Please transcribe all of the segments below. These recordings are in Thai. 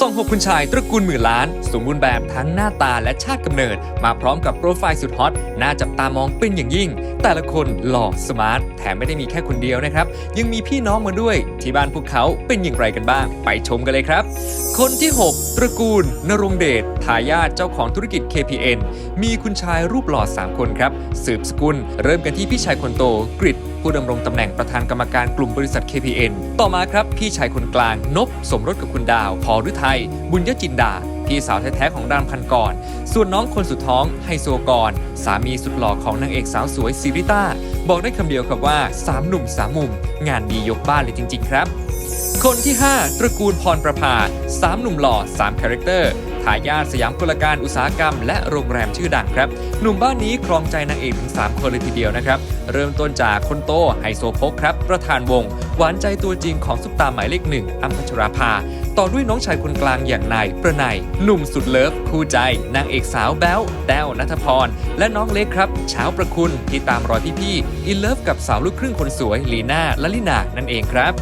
ส่งหกคุณชายตระกูลหมื่นล้าน สมบูรณ์แบบทั้งหน้าตาและชาติกำเนิด มาพร้อมกับโปรไฟล์สุดฮอตน่าจับตามองเป็นอย่างยิ่ง แต่ละคนหล่อสมาร์ทแถมไม่ได้มีแค่คนเดียวนะครับ ยังมีพี่น้องมาด้วย ที่บ้านพวกเขาเป็นอย่างไรกันบ้าง ไปชมกันเลยครับ คนที่ 6 ตระกูล นรงเดชทายาทเจ้าของธุรกิจ KPN มีคุณชายรูปหล่อ3คนครับสืบสกุล เริ่มกันที่พี่ชายคนโตกริดผู้ดำรงตำแหน่งประธานกรรมการกลุ่มบริษัท KPN ต่อมาครับพี่ชายคนกลางนบสมรสกับคุณดาวพอฤทย บุญยจินดา พี่สาวแท้ๆของดามพันกร ส่วนน้องคนสุดท้องไฮโซกร สามีสุดหล่อของนางเอกสาวสวยซิริต้า บอกได้คำเดียวครับว่า3หนุ่ม3มุม งานดียกบ้านเลยจริง ๆ ครับ คนที่ 5 ตระกูลพรประภา3หนุ่มหล่อ3คาแรคเตอร์ทายาทสยามกลการอุตสาหกรรม และโรงแรมชื่อดังครับ หนุ่มบ้านนี้ครองใจนางเอกถึง 3 คนเลยทีเดียวนะครับ เริ่มต้นจากคนโตไฮโซโพกครับ ประธานวง หวานใจตัวจริงของซุปตาหมายเลขหนึ่งอัมพัชราภาต่อด้วยน้องชายคนกลางอย่างนายประไนหนุ่มสุดเลิฟ คู่ใจ นางเอกสาวแบ๊วแต้วนัทพร และน้องเล็กครับเช้าประคุณที่ตามรอยพี่ๆอินเลิฟกับสาวลูกครึ่งคนสวยลีน่าและลินานั่นเองครับ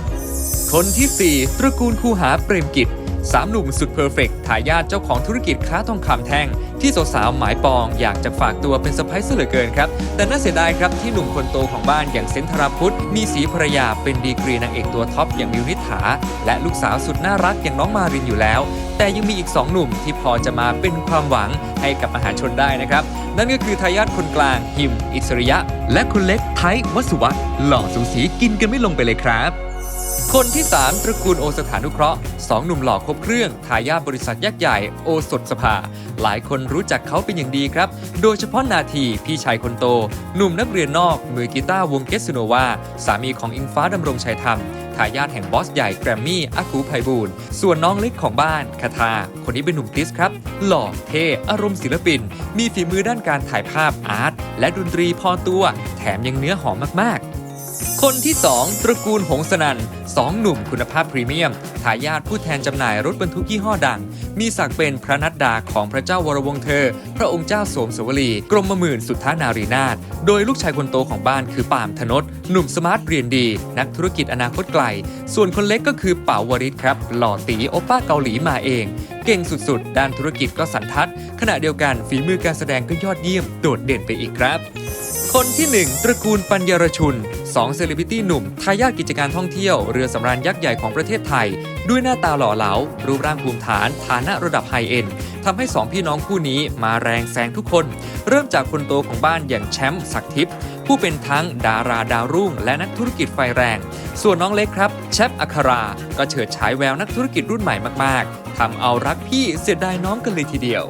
คนที่ 4 ตระกูลคูหาเปรมกิจ สามหนุ่มสุดเพอร์เฟกต์ทายาทเจ้าของธุรกิจค้าทองคำแท่ง ที่สาวๆหมายปองอยากจะฝากตัวเป็นสะพ้ายเสลือเกินครับ แต่น่าเสียดายครับที่หนุ่มคนโตของบ้านอย่างเซนธราพุทธมีสีภรรยาเป็นดีกรีนางเอกตัวท็อปอย่างมิวนิษฐา และลูกสาวสุดน่ารักอย่างน้องมารินอยู่แล้ว แต่ยังมีอีก 2 หนุ่มที่พอจะมาเป็นความหวังให้กับมหาชนได้นะครับ นั่นก็คือทายาทคนกลางหิม อิสริยะ และคนเล็กไทยวสุวัตหล่อสูสีกินกันไม่ลงไปเลยครับ คนที่ 3 ตระกูลโอสถานุเคราะห์สองหนุ่มหล่อครบเครื่องทายาทบริษัทยักษ์ใหญ่โอสถสภา หลายคนรู้จักเขาเป็นอย่างดีครับ โดยเฉพาะนาทีพี่ชายคนโต หนุ่มนักเรียนนอก มือกีตาร์วงเกสโนวา สามีของอิงฟ้าดำรงชัยธรรมทายาทแห่งบอสใหญ่แกรมมี่อากูไพบูลส่วนน้องเล็กของบ้านคาทา คนนี้เป็นหนุ่มติสครับ หล่อเท่อารมณ์ศิลปิน มีฝีมือด้านการถ่ายภาพอาร์ตและดนตรีพอตัว แถมยังเนื้อหอมมากๆ คนที่ 2 ตระกูลหงสนันสองหนุ่มคุณภาพพรีเมียมทายาทผู้แทนจำหน่ายรถบรรทุกยี่ห้อดัง มีศักดิ์เป็นพระนัดดาของพระเจ้าวรวงเธอ พระองค์เจ้าโสมสวลี กรมหมื่นสุทธานารีนาถโดยลูกชายคนโตของบ้านคือปามธนศหนุ่มสมาร์ทเรียนดี นักธุรกิจอนาคตไกล ส่วนคนเล็กก็คือป๋าวริศครับ หล่อตีโอป้าเกาหลีมาเอง เก่งสุดๆ ด้านธุรกิจก็สันทัด ขณะเดียวกันฝีมือการแสดงก็ยอดเยี่ยมโดดเด่นไปอีกครับ คนที่ 1 ตระกูลปัญญรชุน 2เซเลบริตี้หนุ่มทายาทกิจการท่องเที่ยวเรือสำราญยักษ์ใหญ่ของประเทศไทย ด้วยหน้าตาหล่อเหลา รูปร่างภูมิฐาน ฐานะระดับไฮเอ็นทำให้ 2 พี่น้องคู่นี้มาแรงแซงทุกคน เริ่มจากคนโตของบ้านอย่างแชมป์ศักทิพย์ผู้เป็นทั้งดาราดาวรุ่ง และนักธุรกิจไฟแรง ส่วนน้องเล็กครับแชปอัครา ก็เฉิดฉายแววนักธุรกิจรุ่นใหม่มาก ๆทำเอารักพี่เสียดายน้องกันเลยทีเดียว